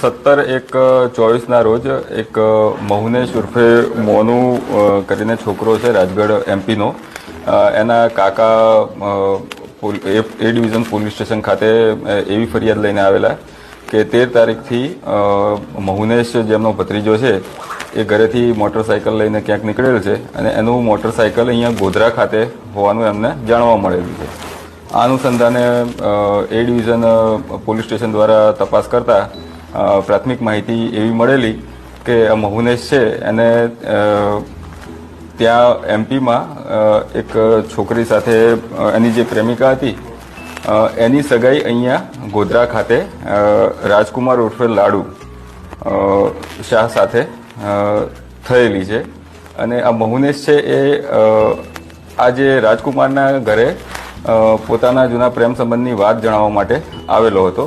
સત્તર એક ચોવીસના રોજ એક મહુનેશ ઉર્ફે મોનુ કરીને છોકરો છે, રાજગઢ એમપીનો એના કાકા એ ડિવિઝન પોલીસ સ્ટેશન ખાતે એવી ફરિયાદ લઈને આવેલા કે તેર તારીખથી મહુનેશ જેમનો ભત્રીજો છે, એ ઘરેથી મોટરસાયકલ લઈને ક્યાંક નીકળેલ છે અને એનું મોટરસાયકલ અહીંયા ગોધરા ખાતે હોવાનું એમને જાણવા મળેલું છે. આ અનુસંધાને એ ડિવિઝન પોલીસ સ્ટેશન દ્વારા તપાસ કરતા પ્રાથમિક માહિતી એવી મળેલી કે આ મહુનેશ છે એને ત્યાં એમપીમાં એક છોકરી સાથે એની જે પ્રેમિકા હતી એની સગાઈ અહીંયા ગોધરા ખાતે રાજકુમાર ઉર્ફે લાડુ શાહ સાથે થયેલી છે. અને આ મહુનેશ છે એ આ જે રાજકુમારના ઘરે પોતાના જૂના પ્રેમ સંબંધની વાત જણાવવા માટે આવેલો હતો.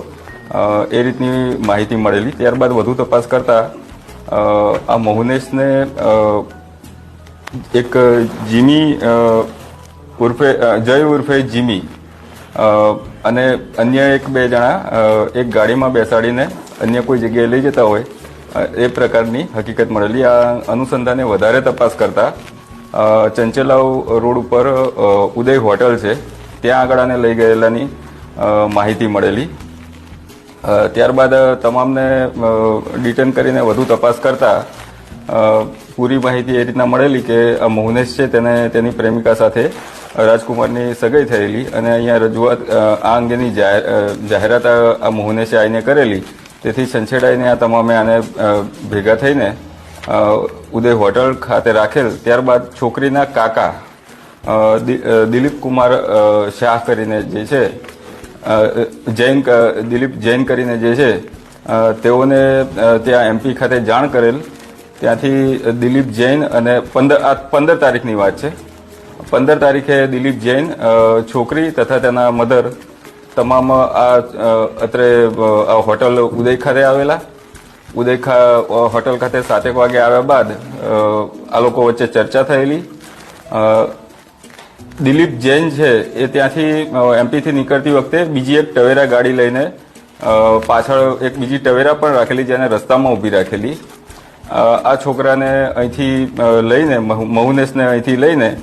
એ રીતની માહિતી મળેલી. ત્યારબાદ વધુ તપાસ કરતા આ મોહનેશને એક જીમી ઉર્ફે જય ઉર્ફે જીમી અને અન્ય એક બે જણા એક ગાડીમાં બેસાડીને અન્ય કોઈ જગ્યાએ લઈ જતા હોય એ પ્રકારની હકીકત મળેલી. આ અનુસંધાને વધારે તપાસ કરતા ચંચલાવ રોડ ઉપર ઉદય હોટલ છે. ત્યાં આગળ આને લઈ ગયેલાની માહિતી મળેલી. ત્યારબાદ તમામને ડિટેન કરીને વધુ તપાસ કરતા પૂરી માહિતી એ રીતના મળેલી કે આ મોહનેશ છે, તેને, તેની પ્રેમિકા સાથે રાજકુમારની સગાઈ થયેલી અને અહીંયા રજૂઆત આ અંગેની જાહેરાત આ મોહનેશે આવીને કરેલી. તેથી છંછેડાઈને, આ તમામે આને ભેગા થઈને ઉદય હોટલ ખાતે રાખેલ. ત્યારબાદ છોકરીના કાકા દિલીપ કુમાર શાહ કરીને જે છે જૈન દિલીપ જૈન કરીને જે છે તેઓને ત્યાં એમપી ખાતે જાણ કરેલ. ત્યાંથી દિલીપ જૈન અને પંદર, આ પંદર તારીખની વાત છે. પંદર તારીખે દિલીપ જૈન છોકરી તથા તેના મધર તમામ આ અત્રે આ હોટલ ઉદય ખાતે આવેલા. ઉદય હોટલ ખાતે સાતેક વાગે આવ્યા બાદ આ લોકો વચ્ચે ચર્ચા થયેલી. દિલીપ જૈન છે, એ ત્યાંથી એમપીથી નીકળતી વખતે બીજી એક ટવેરા ગાડી લઈને પાછળ એક બીજી ટવેરા પણ રાખેલી જેને રસ્તામાં ઊભી રાખેલી. આ છોકરાને અહીંથી લઈને, મહુ- મહુનેશને અહીંથી લઈને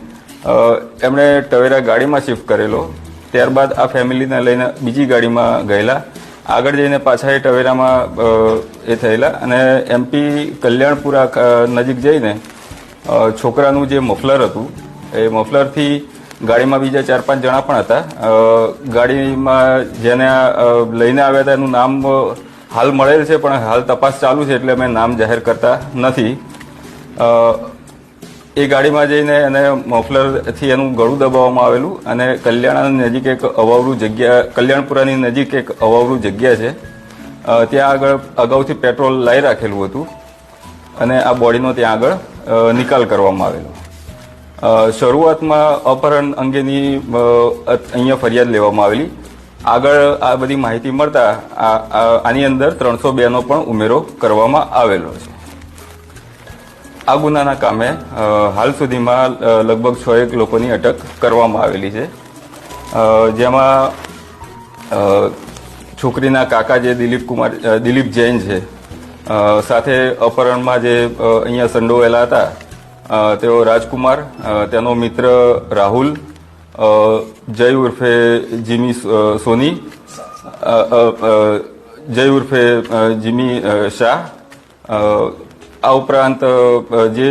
એમણે ટવેરા ગાડીમાં શિફ્ટ કરેલો. ત્યારબાદ આ ફેમિલીને લઈને બીજી ગાડીમાં ગયેલા. આગળ જઈને પાછા એ ટવેરામાં એ થયેલા અને એમપી કલ્યાણપુરા નજીક જઈને છોકરાનું જે મફલર હતું, એ મફલરથી ગાડીમાં બીજા ચાર પાંચ જણા પણ હતા. ગાડીમાં જેને લઈને આવ્યા હતા એનું નામ હાલ મળેલ છે, પણ હાલ તપાસ ચાલુ છે એટલે અમે નામ જાહેર કરતા નથી. એ ગાડીમાં જઈને એને મફલરથી એનું ગળું દબાવવામાં આવેલું અને કલ્યાણ નજીક એક અવાવરું જગ્યા, કલ્યાણપુરાની નજીક એક અવાવરું જગ્યા છે. ત્યાં આગળ અગાઉથી પેટ્રોલ લાવી રાખેલું હતું અને આ બોડીનો ત્યાં આગળ નિકાલ કરવામાં આવેલો. શરૂઆતમાં અપહરણ અંગેની અહીંયા ફરિયાદ લેવામાં આવેલી. આગળ આ બધી માહિતી મળતા આની અંદર ત્રણસો બેનો પણ ઉમેરો કરવામાં આવેલો છે. આ ગુનાના કામે હાલ સુધીમાં લગભગ છ એક લોકોની અટક કરવામાં આવેલી છે. જેમાં છોકરીના કાકા જે દિલીપ કુમાર દિલીપ જૈન છે સાથે અપહરણમાં જે અહીંયા સંડોવાયેલા હતા તેઓ રાજકુમાર તેનો મિત્ર રાહુલ જય ઉર્ફે જીમી સોની જય ઉર્ફે જીમી શાહ આ ઉપરાંત જે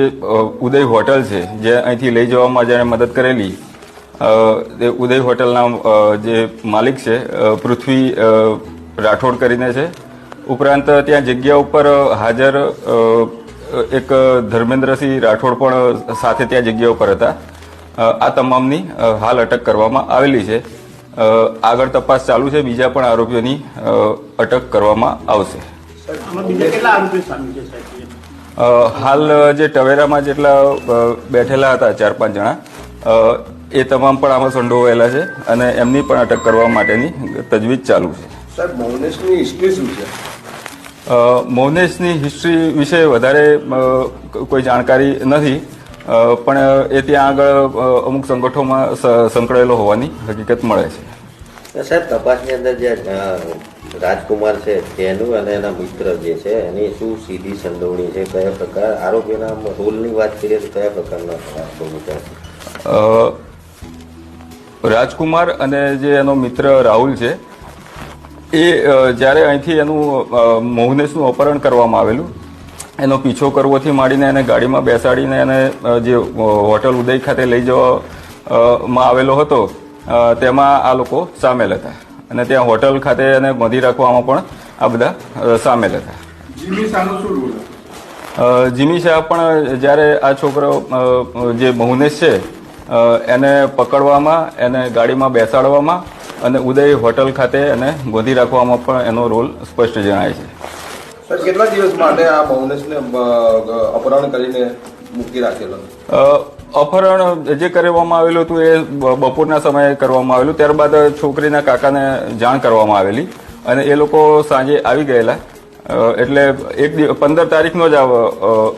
ઉદય હોટલ છે, જે અહીંથી લઈ જવામાં જેણે મદદ કરેલી એ ઉદય હોટલના જે માલિક છે પૃથ્વી રાઠોડ કરીને છે. ઉપરાંત, ત્યાં જગ્યા ઉપર હાજર એક ધર્મેન્દ્રસિંહ રાઠોડ પણ સાથે ત્યાં જગ્યા ઉપર હતા. આ તમામની હાલ અટક કરવામાં આવેલી છે. આગળ તપાસ ચાલુ છે બીજા પણ આરોપીઓની અટક કરવામાં આવશે. હાલ જે ટવેરામાં જેટલા બેઠેલા હતા ચાર પાંચ જણા એ તમામ પણ આમાં સંડોવાયેલા છે અને એમની પણ અટક કરવા માટેની તજવીજ ચાલુ છે. સાહેબ મૌનેશની હિસ્ટ્રી શું છે? મૌનેશની હિસ્ટ્રી વિશે વધારે કોઈ જાણકારી નથી. પણ એ ત્યાં આગળ અમુક સંગઠનોમાં સ- સંકળાયેલો હોવાની હકીકત મળે છે. સાહેબ તપાસની અંદર જે રાજકુમાર છે તેનું અને એના મિત્ર જે છે એની શું સીધી સંડોવણી છે કયા પ્રકાર? આરોપીના રોલની વાત કરીએ તો કયા પ્રકારના આરોપો છે? રાજકુમાર અને જે એનો મિત્ર રાહુલ છે એ જ્યારે અહીંથી એનું મોહનેશનું અપહરણ કરવામાં આવેલું એનો પીછો કરવોથી માંડીને એને ગાડીમાં બેસાડીને એને જે હોટલ ઉદય ખાતે લઈ જવામાં આવેલો હતો તેમાં આ લોકો સામેલ હતા. અને ત્યાં હોટલ ખાતે એને બાંધી રાખવામાં પણ આ બધા સામેલ હતા. જીમી શાહ પણ જ્યારે આ છોકરો જે મહુનેશ છે એને પકડવામાં એને ગાડીમાં બેસાડવામાં અને ઉદય હોટલ ખાતે એને ગોધી રાખવામાં પણ એનો રોલ સ્પષ્ટ જણાય છે. સર કેટલા દિવસ માટે આ મૌનેશને અપહરણ કરીને મૂકી રાખેલો? અપહરણ જે કરવામાં આવેલું હતું એ બ- બપોરના સમયે કરવામાં આવેલું. ત્યારબાદ છોકરીના કાકાને જાણ કરવામાં આવેલી અને એ લોકો સાંજે આવી ગયેલા. એટલે એક પંદર તારીખનો જ આ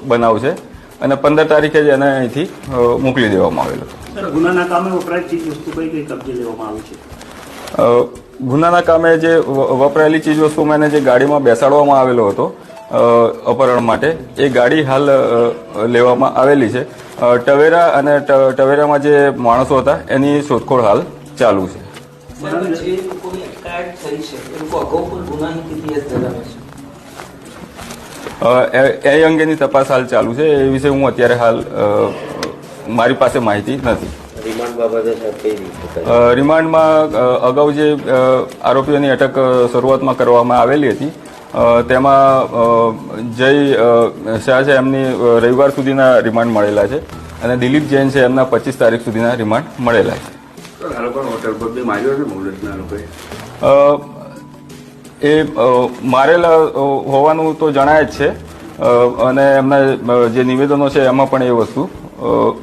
બનાવ છે અને પંદર તારીખે જ એને અહીંથી મોકલી દેવામાં આવેલો. સર ગુનાના કામે વપરાય ચીજ વસ્તુ કઈ કઈ કબજે લેવામાં આવી છે? ગુનાના કામે જે વપરાયેલી ચીજ વસ્તુમાં એને જે ગાડીમાં બેસાડવામાં આવેલો હતો અપહરણ માટે એ ગાડી હાલ લેવામાં આવેલી છે. ટવેરા અને ટવેરામાં જે માણસો હતા એની શોધખોળ હાલ ચાલુ છે. એ અંગેની તપાસ હાલ ચાલુ છે. એ વિશે હું અત્યારે હાલ મારી પાસે માહિતી નથી. રિમાન્ડમાં અગાઉ જે આરોપીઓની અટક શરૂઆતમાં કરવામાં આવેલી હતી તેમાં જય શાહ છે એમની રવિવાર સુધીના રિમાન્ડ મળેલા છે અને દિલીપ જૈન છે એમના પચીસ તારીખ સુધીના રિમાન્ડ મળેલા છે. એ મારેલા હોવાનું તો જણાય જ છે અને એમના જે નિવેદનો છે એમાં પણ એ વસ્તુ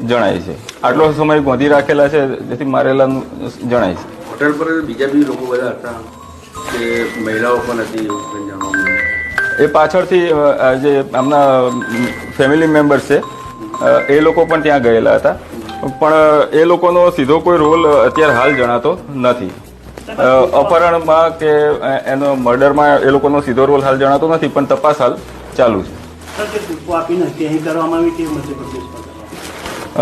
જણાય છે. આટલો સમય ગોંધી રાખેલા છે જેથી મારેલાનું જણાય છે. હોટેલ પર બીજા બી લોકો બધા હતા કે મહિલાઓ પણ હતી એવું કંઈ જાણવા મળ્યું એ પાછળથી જે એમના ફેમિલી મેમ્બર્સ છે એ લોકો પણ ત્યાં ગયેલા હતા. પણ એ લોકોનો સીધો કોઈ રોલ અત્યારે હાલ જણાતો નથી. અપહરણમાં કે એનો મર્ડરમાં એ લોકોનો સીધો રોલ હાલ જણાતો નથી પણ તપાસ હાલ ચાલુ છે.